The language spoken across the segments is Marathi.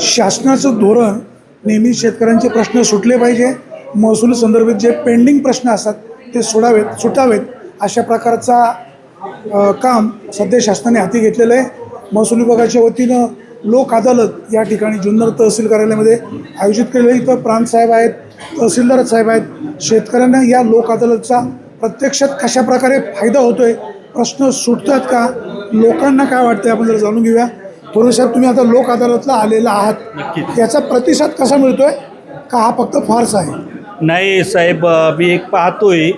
शासनाचं धोरण नेहमी शेतकऱ्यांचे प्रश्न सुटले पाहिजे. महसूल संदर्भित जे पेंडिंग प्रश्न असतात ते सोडावेत सुटावेत अशा प्रकारचा काम सध्या शासनाने हाती घेतलेलं आहे. महसूल विभागाच्या वतीनं लोक अदालत या ठिकाणी जुन्नर तहसील कार्यालयामध्ये आयोजित केलेलं आहे. इथं प्रांतसाहेब आहेत तहसीलदार साहेब आहेत. शेतकऱ्यांना या लोक अदालतचा प्रत्यक्षात कशा प्रकारे फायदा आहे प्रश्न सुटतात का लोकांना काय वाटतं आपण जर जाणून घेऊया. साहेब तुम्ही आता लोक अदालतला आलेला आहात. याचा प्रतिसाद कसा मिळतोय? का हा फक्त फारसा आहे? नाही साहेब मी एक पाहतोय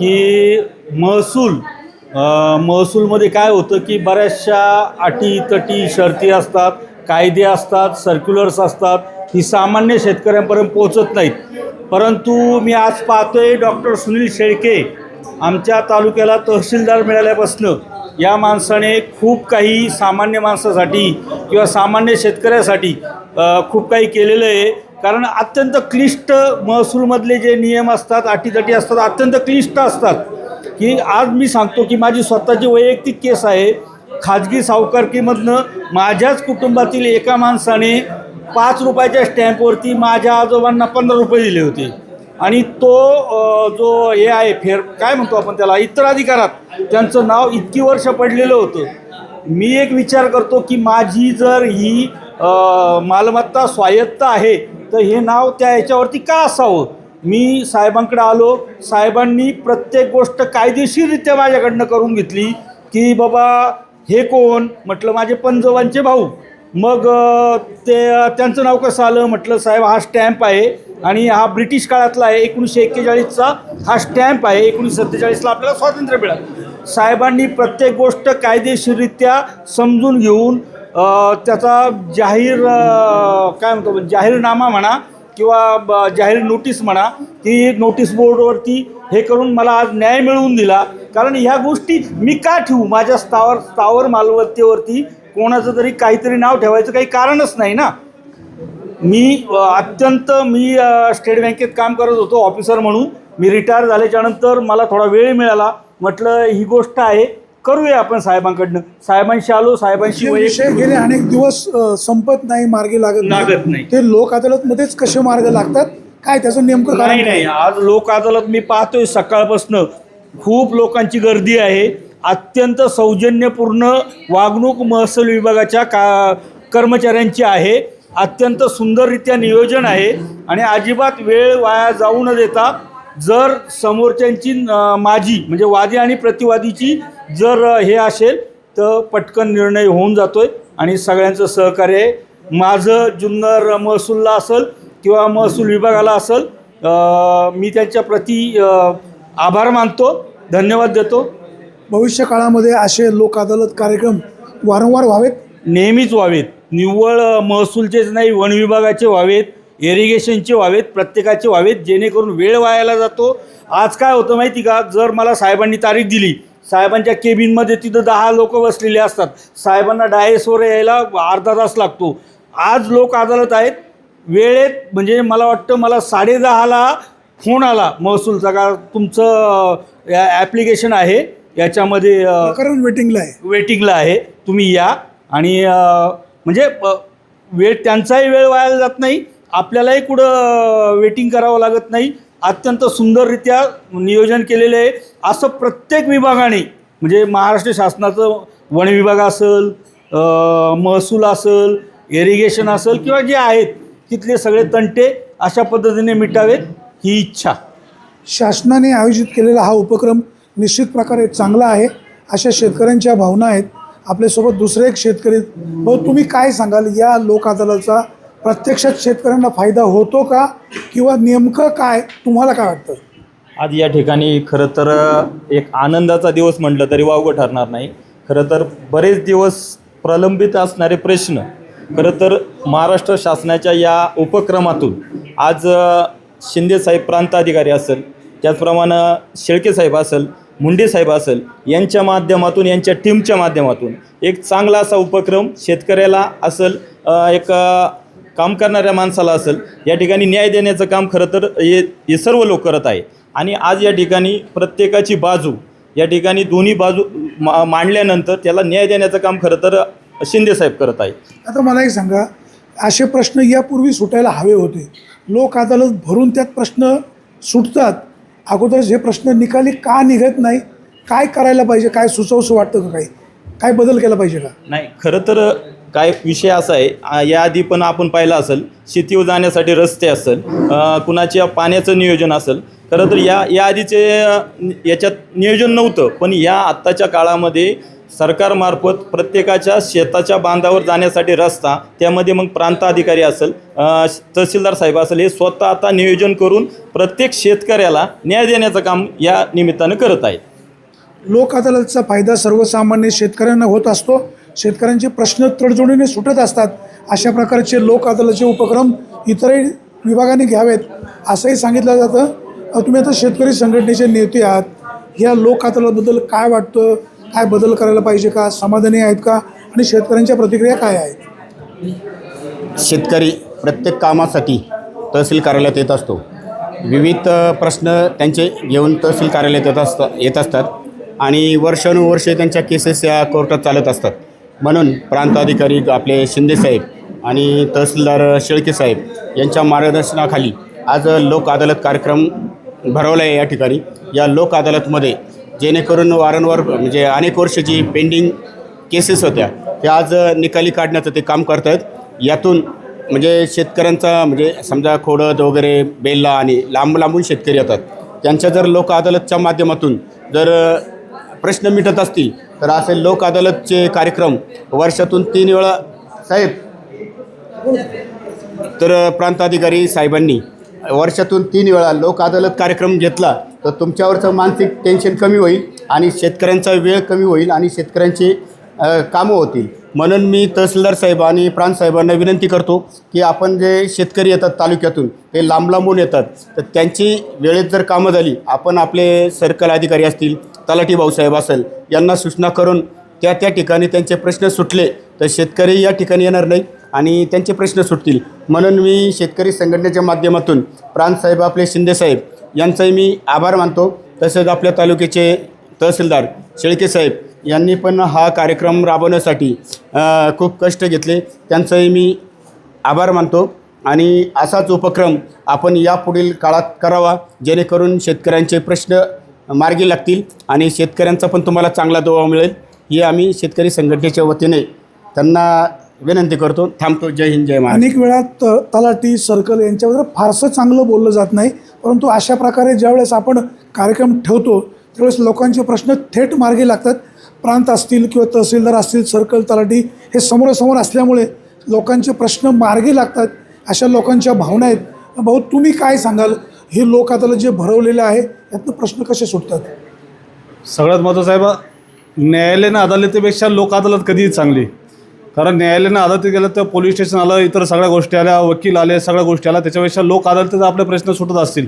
की महसूल महसूलमध्ये काय होतं की बऱ्याचशा अटी तटी शर्ती असतात कायदे असतात सर्क्युलर्स असतात ही सामान्य शेतकऱ्यांपर्यंत पोहोचत नाहीत. परंतु मी आज पाहतोय डॉक्टर सुनील शेळके आमच्या तालुक्याला तहसीलदार मिळाल्यापासनं या माणसाने खूप काही सामान्य माणसासाठी किंवा सामान्य शेतकऱ्यासाठी खूप काही केलेलं आहे. कारण अत्यंत क्लिष्ट महसूलमधले जे नियम असतात अटीतटी असतात अत्यंत क्लिष्ट असतात. की आज मी सांगतो की माझी स्वतःची वैयक्तिक केस आहे. खाजगी सावकारकीमधनं माझ्याच कुटुंबातील एका माणसाने पाच रुपयाच्या स्टॅम्पवरती माझ्या आजोबांना पंधरा रुपये दिले होते. आणि तो जो हे आहे फेर काय म्हणतो आपण त्याला इतर अधिकारात त्यांचं नाव इतकी वर्ष पडलेलं होतं. मी एक विचार करतो की माझी जर ही मालमत्ता स्वायत्त आहे तर हे नाव त्या ह्याच्यावरती का असावं? मी साहेबांकडे आलो साहेबांनी प्रत्येक गोष्ट कायदेशीररित्या माझ्याकडनं करून घेतली की बाबा हे कोण? म्हटलं माझे पंजोबांचे भाऊ. मग ते त्यांचं नाव कसं आलं? म्हटलं साहेब हा स्टॅम्प आहे. आणि हा ब्रिटिश काळातला आहे एकोणीसशे एक्केचाळीसचा हा स्टॅम्प आहे एकोणीसशे सत्तेचाळीसला आपल्याला स्वातंत्र्य मिळालं. साहेबांनी प्रत्येक गोष्ट कायदेशीररित्या समजून घेऊन त्याचा जाहीर काय म्हणतो जाहीरनामा म्हणा किंवा ब- जाहीर नोटीस म्हणा ती नोटीस बोर्डवरती हे करून मला आज न्याय मिळवून दिला. कारण ह्या गोष्टी मी का ठेवू? माझ्या स्थावर स्थावर मालमत्तेवरती कोणाचं तरी काहीतरी नाव ठेवायचं काही कारणच नाही ना. मी अत्यंत मी स्टेट बँकेत काम करत होतो ऑफिसर म्हणून. मी रिटायर झाल्याच्यानंतर मला थोडा वेळ मिळाला. म्हटलं ही गोष्ट आहे. करूया आपण साहेबांकडनं. साहेबांशी आलो साहेबांशी विषय गेले अनेक दिवस संपत नाही मार्गी लागत लागत नाही. ते लोक अदालतमध्येच कसे मार्ग लागतात? काय त्याचं नेमकं नाही नाही. आज लोक अदालत मी पाहतोय सकाळपासनं. खूप लोकांची गर्दी आहे. अत्यंत सौजन्यपूर्ण वागणूक महसूल विभागाच्या का कर्मचाऱ्यांची आहे. अत्यंत सुंदररित्या नियोजन आहे आणि अजिबात वेळ वाया जाऊ न देता जर समोरच्यांची माझी म्हणजे वादी आणि प्रतिवादीची जर हे असेल तर पटकन निर्णय होऊन जातोय आणि सगळ्यांचं सहकार्य आहे माझं जुन्नर महसूलला असेल किंवा महसूल विभागाला असेल मी त्यांच्या प्रती आभार मानतो धन्यवाद देतो. भविष्य काळामध्ये असे लोक अदालत कार्यक्रम वारंवार व्हावेत? नेहमीच व्हावेत. निव्वळ महसूलचेच नाही वन विभागाचे व्हावेत इरिगेशनचे व्हावेत प्रत्येकाचे व्हावेत जेणेकरून वेळ वायाला जातो. आज काय होतं माहिती का? जर मला साहेबांनी तारीख दिली साहेबांच्या केबिनमध्ये तिथं दहा लोक बसलेले असतात. साहेबांना डायसवर यायला अर्धा तास लागतो. आज लोक अदालत आहेत. वेळेत म्हणजे मला वाटतं मला साडेदहाला फोन आला महसूलचा का? तुमचं ॲप्लिकेशन आहे. याच्यामध्ये वेटिंगला आहे. वेटिंगला आहे. तुम्ही या आणि म्हणजे वेळ त्यांचाही वेळ वाया जात नाही. आपल्यालाही कुठं वेटिंग करावं लागत नाही. अत्यंत सुंदररित्या नियोजन केलेलं आहे. असं प्रत्येक विभागाने म्हणजे महाराष्ट्र शासनाचं वन विभाग असेल महसूल असेल इरिगेशन असेल किंवा जे आहेत तिथले सगळे तंटे अशा पद्धतीने मिटावेत ही इच्छा. शासनाने आयोजित केलेला हा उपक्रम निश्चित प्रकारे चांगला आहे. अशा शेतकऱ्यांच्या भावना आहेत. आपल्यासोबत दुसरे एक शेतकरी मग तुम्ही काय सांगाल? या लोक अदालतचा प्रत्यक्षात शेतकऱ्यांना फायदा होतो का? किंवा नेमकं काय? तुम्हाला काय वाटतं? आज या ठिकाणी खरं तर एक आनंदाचा दिवस म्हटलं तरी वावगं ठरणार नाही. खरं तर बरेच दिवस प्रलंबित असणारे प्रश्न खरं तर महाराष्ट्र शासनाच्या या उपक्रमातून आज शिंदे शिंदेसाहेब प्रांताधिकारी असेल त्याचप्रमाणे शेळके साहेब असेल मुंडे साहेब असेल यांच्या माध्यमातून यांच्या टीमच्या माध्यमातून एक चांगला असा उपक्रम शेतकऱ्याला असेल एक काम करणाऱ्या माणसाला असेल या ठिकाणी न्याय देण्याचं काम खरं तर हे हे सर्व लोक करत आहे. आणि आज या ठिकाणी प्रत्येकाची बाजू या ठिकाणी दोन्ही बाजू मा मांडल्यानंतर त्याला न्याय देण्याचं काम खरं तर शिंदेसाहेब करत आहे. आता मला एक सांगा असे प्रश्न यापूर्वी सुटायला हवे होते. लोक अदालत भरून त्यात प्रश्न सुटतात अगोदर हे प्रश्न निकाली का निघत नाही? काय करायला पाहिजे? काय सुचवसं वाटतं का काही? काय बदल केला पाहिजे का? नाही खरं तर काय विषय असा आहे याआधी पण आपण पाहिलं असेल शेतीवर जाण्यासाठी रस्ते असेल कुणाच्या पाण्याचं नियोजन असेल खरं तर या याआधीचे याच्यात नियोजन नव्हतं पण या आत्ताच्या काळामध्ये सरकारमार्फत प्रत्येकाच्या शेताच्या बांधावर जाण्यासाठी रस्ता त्यामध्ये मग प्रांताधिकारी असेल तहसीलदार साहेब असेल हे स्वतः आता नियोजन करून प्रत्येक शेतकऱ्याला न्याय देण्याचं काम या निमित्तानं करत आहेत. लोक अदालतचा फायदा सर्वसामान्य शेतकऱ्यांना होत असतो. शेतकऱ्यांचे प्रश्न तडजोडीने सुटत असतात. अशा प्रकारचे लोक अदालतचे उपक्रम इतरही विभागाने घ्यावेत असंही सांगितलं जातं. तुम्ही आता शेतकरी संघटनेचे नेते आहात. या लोक अदालतबद्दल काय वाटतं? काय बदल करायला पाहिजे का? समाधानी आहेत का? आणि शेतकऱ्यांच्या प्रतिक्रिया काय आहेत? शेतकरी प्रत्येक कामासाठी तहसील कार्यालयात येत असतो. विविध प्रश्न त्यांचे घेऊन तहसील कार्यालयात येत असतात येत असतात. आणि वर्षानुवर्षे त्यांच्या केसेस या कोर्टात चालत असतात. म्हणून प्रांताधिकारी आपले आपले शिंदेसाहेब आणि तहसीलदार शेळके साहेब यांच्या मार्गदर्शनाखाली आज लोक अदालत कार्यक्रम भरवला आहे या ठिकाणी. या लोक अदालतमध्ये जेणेकरून वारंवार म्हणजे अनेक वर्ष जी पेंडिंग केसेस होत्या त्या आज निकाली काढण्याचं ते काम करत आहेत यातून म्हणजे शेतकऱ्यांचा म्हणजे समजा खोडद वगैरे बेल्ला आणि लांब लांबून शेतकरी येतात. त्यांच्या जर लोक अदालतच्या माध्यमातून जर प्रश्न मिटत असतील तर असे लोक अदालतचे कार्यक्रम वर्षातून तीन वेळा साहेब तर प्रांताधिकारी साहेबांनी वर्षातून तीन वेळा लोक अदालत कार्यक्रम घेतला तर तुमच्यावरचं मानसिक टेन्शन कमी होईल आणि शेतकऱ्यांचा वेळ कमी होईल आणि शेतकऱ्यांची कामं होतील. म्हणून मी तहसीलदार साहेब आणि प्रांत साहेबांना विनंती करतो की आपण जे शेतकरी येतात तालुक्यातून ते लांब लांबून येतात. तर त्यांची वेळेत जर कामं झाली आपण आपले सर्कल अधिकारी असतील तलाठी भाऊसाहेब असेल यांना सूचना करून त्या त्या ठिकाणी त्यांचे प्रश्न सुटले तर शेतकरी या ठिकाणी येणार नाही. आणि त्यांचे प्रश्न सुटतील. म्हणून मी शेतकरी संघटनेच्या माध्यमातून प्रांतसाहेब आपले शिंदेसाहेब यांचाही मी आभार मानतो. तसेच आपल्या तालुक्याचे तहसीलदार शेळके साहेब यांनी पण हा कार्यक्रम राबवण्यासाठी खूप कष्ट घेतले. त्यांचाही मी आभार मानतो. आणि असाच उपक्रम आपण यापुढील काळात करावा जेणेकरून शेतकऱ्यांचे प्रश्न मार्गी लागतील आणि शेतकऱ्यांचा पण तुम्हाला चांगला दुवा मिळेल. हे आम्ही शेतकरी संघटनेच्या वतीने त्यांना विनंती करतो थांबतो. जय हिंद जय महाराष्ट्र. अनेक वेळा त तलाठी सर्कल यांच्याबद्दल फारसं चांगलं बोललं जात नाही परंतु अशा प्रकारे ज्यावेळेस आपण कार्यक्रम ठेवतो त्यावेळेस लोकांचे प्रश्न थेट मार्गी लागतात. प्रांत असतील किंवा तहसीलदार असतील सर्कल तलाठी हे समोरासमोर असल्यामुळे लोकांचे प्रश्न मार्गी लागतात. अशा लोकांच्या भावना आहेत. भाऊ तुम्ही काय सांगाल? हे लोक अदालत जे भरवलेलं आहे यातनं प्रश्न कसे सुटतात? सगळ्यात महत्त्वाचं आहे बा न्यायालयीन अदालतीपेक्षा लोक अदालत कधीही चांगली. कारण न्यायालयानं अदालतीत गेलं तर पोलीस स्टेशन आलं इतर सगळ्या गोष्टी आल्या वकील आले सगळ्या गोष्टी आल्या. त्याच्यापेक्षा लोक अदालतीत आपले प्रश्न सुटत असतील.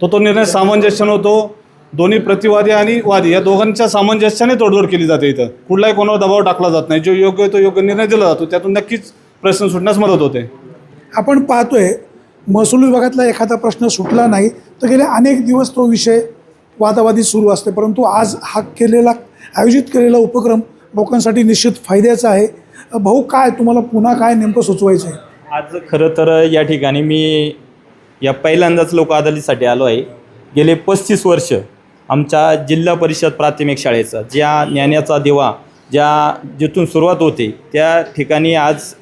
तो तो निर्णय सामंजस्यानं होतो. दोन्ही प्रतिवादी आणि वादी या दोघांच्या सामंजस्याने तोडजोड केली जाते इथं. कुठलाही कोणावर दबाव टाकला जात नाही. जो योग्य तो योग्य निर्णय दिला जातो. त्यातून नक्कीच प्रश्न सुटण्यास मदत होते. आपण पाहतोय महसूल विभागातला एखादा प्रश्न सुटला नाही तर गेले अनेक दिवस तो विषय वादावादी सुरू असते. परंतु आज हा केलेला आयोजित केलेला उपक्रम लोकांसाठी निश्चित फायद्याचा आहे. भाऊ काय तुम्हाला पुन्हा काय नेमकं सुचवायचं आहे आज खरं तर या ठिकाणी मी या पहिल्यांदाच लोक अदालतीसाठी आलो आहे. गेले पस्तीस वर्ष आमच्या जिल्हा परिषद प्राथमिक शाळेचा ज्या ज्ञानाचा दिवा ज्या जिथून सुरुवात होते त्या ठिकाणी आज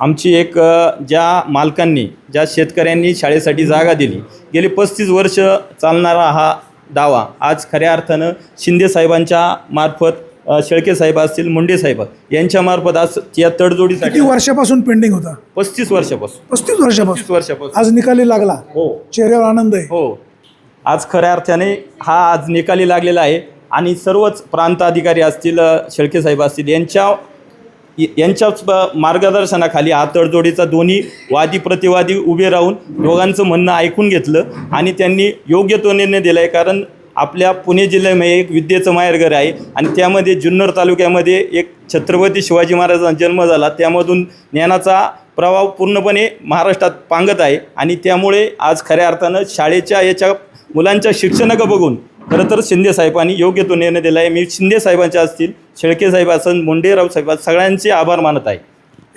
आमची एक ज्या मालकांनी ज्या शेतकऱ्यांनी शाळेसाठी जागा दिली. गेली पस्तीस वर्ष चालणारा हा दावा आज खऱ्या अर्थानं शिंदे साहेबांच्या मार्फत अ, शेळके साहेब असतील मुंडे साहेब यांच्या मार्फत आज या तडजोडीसाठी किती वर्षापासून पेंडिंग होता? पस्तीस वर्षापासून. पस्तीस वर्षापासून? पस्तीस वर्षापासून. आज निकाली लागला. हो. चेहऱ्यावर आनंद आहे. हो. आज खऱ्या अर्थाने हा आज निकाली लागलेला आहे आणि सर्वच प्रांत अधिकारी असतील अ, शेळके साहेब असतील यांच्या यांच्याच मार्गदर्शनाखाली हा तडजोडीचा दोन्ही वादी प्रतिवादी उभे राहून दोघांचं म्हणणं ऐकून घेतलं आणि त्यांनी योग्य तो निर्णय दिला आहे कारण आपल्या पुणे जिल्ह्यामध्ये एक विद्येचं माहेरघर आहे आणि त्यामध्ये जुन्नर तालुक्यामध्ये एक छत्रपती शिवाजी महाराजांचा जन्म झाला. त्यामधून ज्ञानाचा प्रभाव पूर्णपणे महाराष्ट्रात पांगत आहे आणि त्यामुळे आज खऱ्या अर्थानं शाळेच्या याच्या मुलांच्या शिक्षणाकं बघून खरं तर शिंदे साहेबांनी योग्य तो निर्णय दिला आहे मी शिंदे साहेबांच्या असतील शेळके साहेब असेल मुंडेराव साहेब सगळ्यांचे आभार मानत आहे.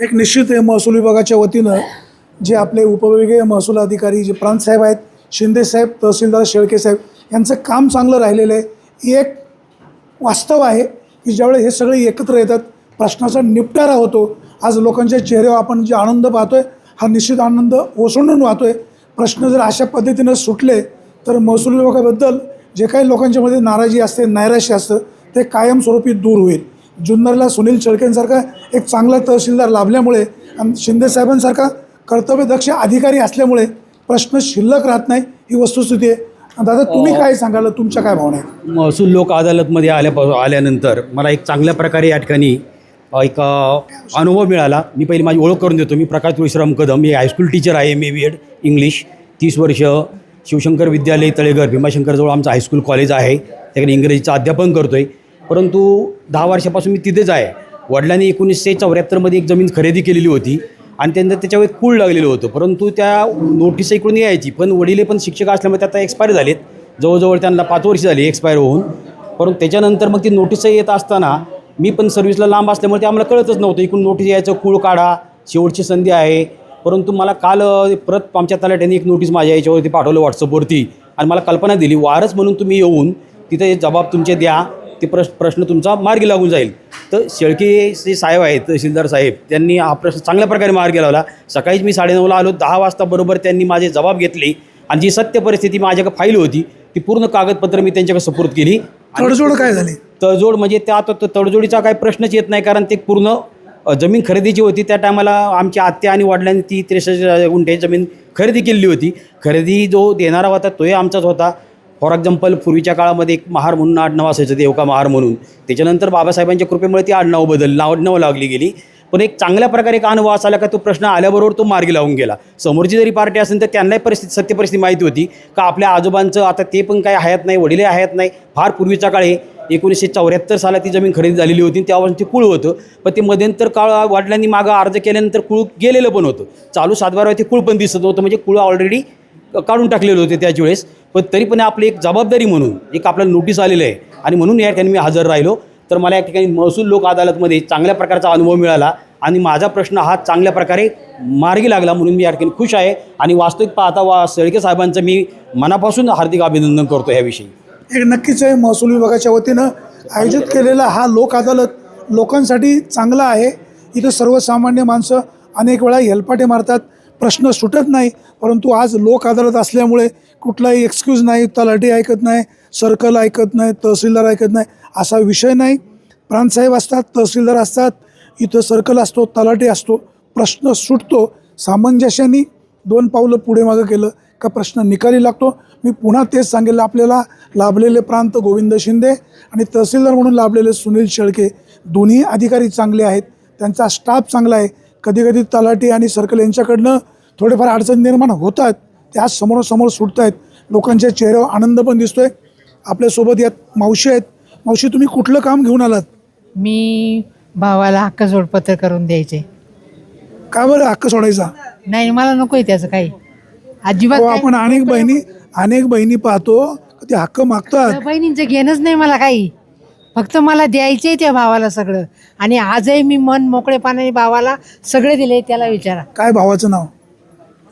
एक निश्चित महसूल विभागाच्या वतीनं जे आपले उपविभागीय महसूल अधिकारी जे प्रांतसाहेब आहेत शिंदेसाहेब तहसीलदार शेळके साहेब यांचं काम चांगलं राहिलेलं आहे. ही एक वास्तव आहे की ज्यावेळेस हे सगळे एकत्र येतात प्रश्नाचा निपटारा होतो. आज लोकांच्या चेहऱ्यावर आपण जे आनंद पाहतो आहे हा निश्चित आनंद ओसंडून वाहतो आहे प्रश्न जर अशा पद्धतीनं सुटले तर महसूल विभागाबद्दल जे काही लोकांच्यामध्ये नाराजी असते नैराश्य असतं ते कायमस्वरूपी दूर होईल. जुन्नरला सुनील शेळकेंसारखा एक चांगला तहसीलदार लाभल्यामुळे आणि शिंदेसाहेबांसारखा कर्तव्यदक्ष अधिकारी असल्यामुळे प्रश्न शिल्लक राहत नाही ही वस्तुस्थिती आहे. दादा तुम्ही काय सांगाल? तुमच्या काय भावना आहेत? महसूल लोक अदालतमध्ये आल्या आल्यानंतर मला एक चांगल्या प्रकारे या ठिकाणी एक अनुभव मिळाला. मी पहिली माझी ओळख करून देतो. मी प्रकाश तुळशीराम कदम. मी हायस्कूल टीचर आहे. M A B Ed English तीस वर्ष शिवशंकर विद्यालय तळेघर भीमाशंकरजवळ आमचं हायस्कूल कॉलेज आहे. त्याकडे इंग्रजीचं अध्यापन करतो आहे परंतु दहा वर्षापासून मी तिथेच आहे. वडिलांनी एकोणीसशे चौऱ्याहत्तरमध्ये एक जमीन खरेदी केलेली होती. आणि त्यांना त्याच्यावर एक कूळ लागलेलं होतं. परंतु त्या नोटीस इकडून यायची. पण वडिले पण शिक्षक असल्यामुळे त्या आता एक्सपायर झालेत. जवळजवळ त्यांना पाच वर्ष झाली एक्सपायर होऊन. परंतु त्याच्यानंतर मग ती नोटीस येत असताना मी पण सर्व्हिसला लांब असल्यामुळे ते आम्हाला कळतच नव्हतं. इकडून नोटीस यायचं कूळ काढा शेवटची संधी आहे. परंतु मला काल परत आमच्या तलाट्याने एक नोटीस माझ्या याच्यावरती पाठवलं व्हॉट्सअपवरती आणि मला कल्पना दिली वारच म्हणून तुम्ही येऊन तिथे जबाब तुमचे द्या. ते प्रश्न प्रश्न तुमचा मार्गी लागून जाईल. तर शेळके जे साहेब आहेत तहसीलदार साहेब त्यांनी हा प्रश्न चांगल्या प्रकारे मार्गी लावला. सकाळीच मी साडेनऊला आलो दहा वाजता बरोबर त्यांनी माझे जबाब घेतले आणि जी सत्य परिस्थिती माझ्याकडे फाईल होती ती पूर्ण कागदपत्र मी त्यांच्याकडे सुपूर्द केली. तडजोड काय झाली? तडजोड म्हणजे त्या तडजोडीचा काही प्रश्नच येत नाही कारण ते पूर्ण जमीन खरेदीची होती. त्या टायमाला आमच्या आत्या आणि वडिलांनी ती त्रेसष्ट गुंठे जमीन खरेदी केलेली होती. खरेदी जो देणारा होता तोही आमचाच होता. फॉर एक्झाम्पल पूर्वीच्या काळामध्ये एक महार म्हणून आडनाव असायचं देवका महार म्हणून. त्याच्यानंतर बाबासाहेबांच्या कृपेमुळे ती आडनाव बदल नाव नाव लागली गेली. पण एक चांगल्या प्रकारे एक अनुभव असा आला का तो प्रश्न आल्याबरोबर तो मार्गी लावून गेला. समोरची जरी पार्टी असेल तर त्यांनाही परिस्थिती सत्य परिस्थिती माहिती होती का आपल्या आजोबांचं आता ते पण काही हयात नाही वडीलही हयात नाही. फार पूर्वीच्या हे एकोणीसशे चौऱ्याहत्तर साला ती जमीन खरेदी झालेली होती त्यावर ते कुळ होतं. पण ते मध्यंतर काळ वडिलांनी मागं अर्ज केल्यानंतर कुळ गेलेलं पण होतं. चालू सातबारा ते कुळ पण दिसत होतं म्हणजे कुळ ऑलरेडी काढून टाकलेले होते त्याच वेळेस. पण तरी पण आपली एक जबाबदारी म्हणून एक आपल्याला नोटीस आलेलं आहे. आणि म्हणून या ठिकाणी मी हजर राहिलो. तर मला या ठिकाणी महसूल लोक अदालतमध्ये चांगल्या प्रकारचा अनुभव मिळाला. आणि माझा प्रश्न हा चांगल्या प्रकारे मार्गी लागला म्हणून मी या ठिकाणी खुश आहे. आणि वास्तविक पाहता वा सळके साहेबांचं मी मनापासून हार्दिक अभिनंदन करतो ह्याविषयी एक नक्कीच आहे महसूल विभागाच्या वतीनं आयोजित केलेला हा लोक अदालत लोकांसाठी चांगला आहे. इथं सर्वसामान्य माणसं अनेक वेळा हेलपाटे मारतात. प्रश्न सुटत नाही परंतु आज लोक अदालत असल्यामुळे कुठलाही एक्सक्यूज नाही तलाठी ऐकत नाही सर्कल ऐकत नाही तहसीलदार ऐकत नाही असा विषय नाही. प्रांतसाहेब असतात तहसीलदार असतात इथं सर्कल असतो तलाठी असतो प्रश्न सुटतो. सामंजस्याने दोन पावलं पुढे मागं केलं का प्रश्न निकाली लागतो. मी पुन्हा तेच सांगेल आपल्याला लाभलेले प्रांत गोविंद शिंदे आणि तहसीलदार म्हणून लाभलेले सुनील शेळके. दोन्ही अधिकारी चांगले आहेत त्यांचा स्टाफ चांगला आहे. कधीकधी तलाठी आणि सर्कल यांच्याकडनं थोडेफार अडचण निर्माण होतात ते आज समोरासमोर सुटत आहेत लोकांच्या चेहऱ्यावर आनंद पण दिसतोय. आपल्यासोबत यात मावशी आहेत. मावशी तुम्ही कुठलं काम घेऊन आलात? मी भावाला हक्क जोडपत्र करून द्यायचे. का बरं हक्क सोडायचा? नाही मला नकोय त्याचं काही. अजिबात अहो, काही आपण अनेक बहिणी अनेक बहिणी पाहतो ते हक्क मागतात. त्या बहिणींचं घेणंच नाही मला काही. फक्त मला द्यायचंय त्या भावाला सगळं. आणि आजही मी मन मोकळेपणाने भावाला सगळे दिले त्याला विचारा. काय भावाचं नाव?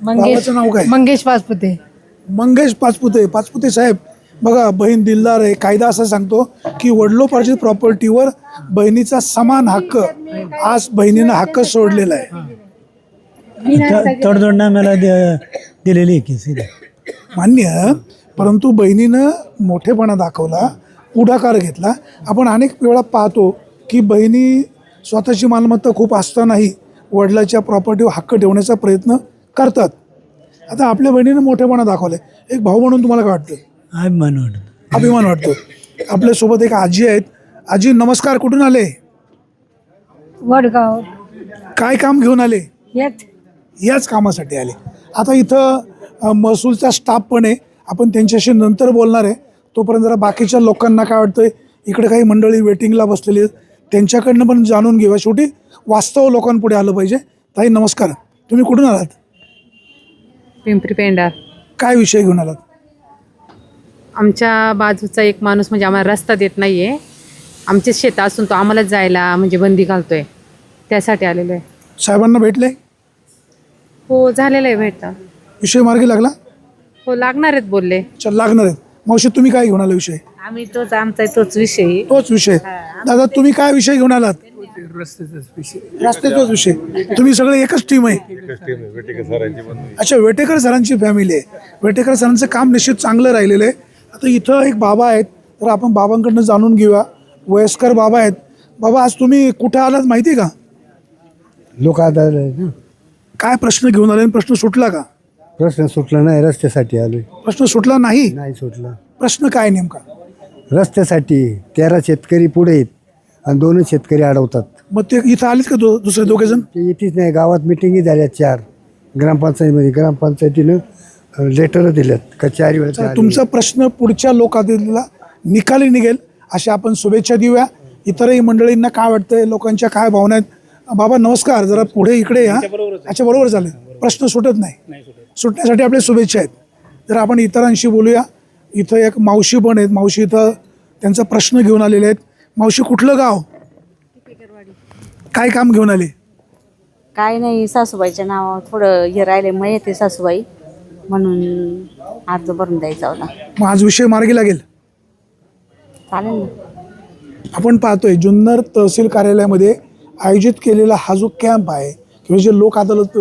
मंगेश भावाचं नाव काय? मंगेश पाचपुते. मंगेश पाचपुते. पाचपुते साहेब बघा बहीण दिलदार आहे. कायदा असा सांगतो की वडलोपार्जित प्रॉपर्टीवर बहिणीचा समान हक्क आज बहिणीनं हक्क सोडलेला आहे. तडजोड मला दिलेली आहे की सीधा. मान्य परंतु बहिणीनं मोठेपणा दाखवला. पुढाकार घेतला. आपण अनेक वेळा पाहतो की बहिणी स्वतःची मालमत्ता खूप असतानाही वडिलाच्या प्रॉपर्टीवर हक्क ठेवण्याचा प्रयत्न करतात. आता आपल्या बहिणीनं मोठेपणा दाखवलं एक भाऊ म्हणून तुम्हाला काय वाटतं आय म्हणून? अभिमान वाटतो. आपल्यासोबत एक आजी आहेत. आजी नमस्कार. कुठून आले? वडगाव. काय काम घेऊन आले? यात याच कामासाठी आले. आता इथं महसूलचा स्टाफ पण आहे. आपण त्यांच्याशी नंतर बोलणार आहे. तोपर्यंत जरा बाकीच्या लोकांना काय वाटतंय इकडे काही मंडळी वेटिंगला बसलेली आहेत त्यांच्याकडनं पण जाणून घेऊया. शेवटी वास्तव लोकांपुढे आलं पाहिजे. ताई नमस्कार. तुम्ही कुठून आलात? पिंपरी पेंडार काय विषय घेऊन आलात? आमच्या बाजूचा एक माणूस म्हणजे आम्हाला रस्ता देत नाही आहे आमचे शेत असून तो आम्हालाच जायला म्हणजे बंदी घालतोय. त्यासाठी आलेलो आहे. साहेबांना भेटले? हो झालेलं आहे भेटतं. विषय मार्गी लागला? हो लागणार आहेत बोलले. चल लागणार आहेत. मावशी तुम्ही काय घेऊन आला विषय? आम्ही तोच आमचा तोच विषय. तोच विषय. दादा तुम्ही काय विषय घेऊन आलात? रस्त्याचाच विषय. तुम्ही सगळे एकच टीम आहे. अच्छा वेटेकर सरांची फॅमिली आहे. वेटेकर सरांचं काम निश्चित चांगलं राहिलेलं आहे. आता इथं एक बाबा आहेत तर आपण बाबांकडनं जाणून घेऊया. वयस्कर बाबा आहेत. बाबा आज तुम्ही कुठं आलात माहिती आहे का? लोक ना. काय प्रश्न घेऊन आले आणि प्रश्न सुटला का? प्रश्न सुटला नाही रस्त्यासाठी आलोय. प्रश्न सुटला नाही? नाही सुटला. प्रश्न काय नेमका? रस्त्यासाठी तेरा शेतकरी पुढे आहेत आणि दोनच शेतकरी अडवतात. मग ते इथं आलेत का दो दुसरे दोघे जण? ते येतेच नाही गावात मिटिंगी झाल्या चार. ग्रामपंचायतीमध्ये ग्रामपंचायतीनं लेटर दिल्यात का चार वेळा. तुमचा प्रश्न पुढच्या लोकादिला निकाली निघेल. अशा आपण शुभेच्छा देऊया. इतरही मंडळींना काय वाटतंय लोकांच्या काय भावना आहेत बाबा नमस्कार. जरा पुढे इकडे या. अच्छा बरोबर झाले प्रश्न सुटत नाही. सुटण्यासाठी आपल्या शुभेच्छा आहेत. तर आपण इतरांशी बोलूया. इथं एक मावशी पण आहेत. मावशी इथं त्यांचा प्रश्न घेऊन आलेले आहेत. मावशी कुठलं गाव? काय काम घेऊन आले? काय नाही सासूबाईच्या नावावर थोडं हे राहिले. मग येते सासूबाई. म्हणून अर्ज भरून द्यायचा होता. मग आज विषय मार्गी लागेल. चालेल ना. आपण पाहतोय जुन्नर तहसील कार्यालयामध्ये आयोजित केलेला हा जो कॅम्प आहे किंवा जे लोक अदालत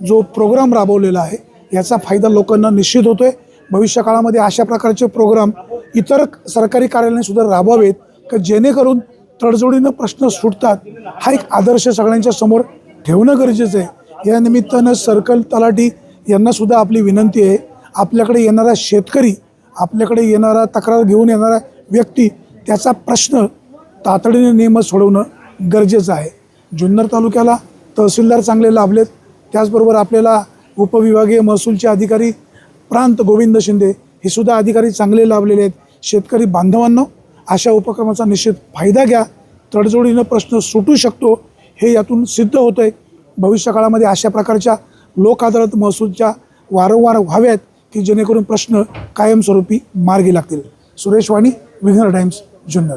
जो प्रोग्राम राबवलेला आहे याचा फायदा लोकांना निश्चित होतो भविष्य काळामध्ये अशा प्रकारचे प्रोग्राम इतर सरकारी कार्यालयांसुद्धा राबवावेत का जेणेकरून तडजोडीनं प्रश्न सुटतात हा एक आदर्श सगळ्यांच्या समोर ठेवणं गरजेचं आहे. या निमित्तानं सर्कल तलाठी यांनासुद्धा आपली विनंती आहे. आपल्याकडे येणारा शेतकरी आपल्याकडे येणारा तक्रार घेऊन येणारा व्यक्ती त्याचा प्रश्न तातडीने नियमित सोडवणं गरजेचं आहे. जुन्नर तालुक्याला तहसीलदार चांगले लाभलेत. त्याचबरोबर आपल्याला उपविभागीय महसूलचे अधिकारी प्रांत गोविंद शिंदे हे सुद्धा अधिकारी चांगले लाभलेले आहेत. शेतकरी बांधवांनो अशा उपक्रमाचा निश्चित फायदा घ्या. तडजोडीनं प्रश्न सुटू शकतो हे यातून सिद्ध होतं आहे भविष्य काळामध्ये अशा प्रकारच्या लोक अदालत महसूलच्या वारंवार व्हाव्यात की जेणेकरून प्रश्न कायमस्वरूपी मार्गी लागतील. सुरेश वाणी विघ्नर टाइम्स जुन्नर.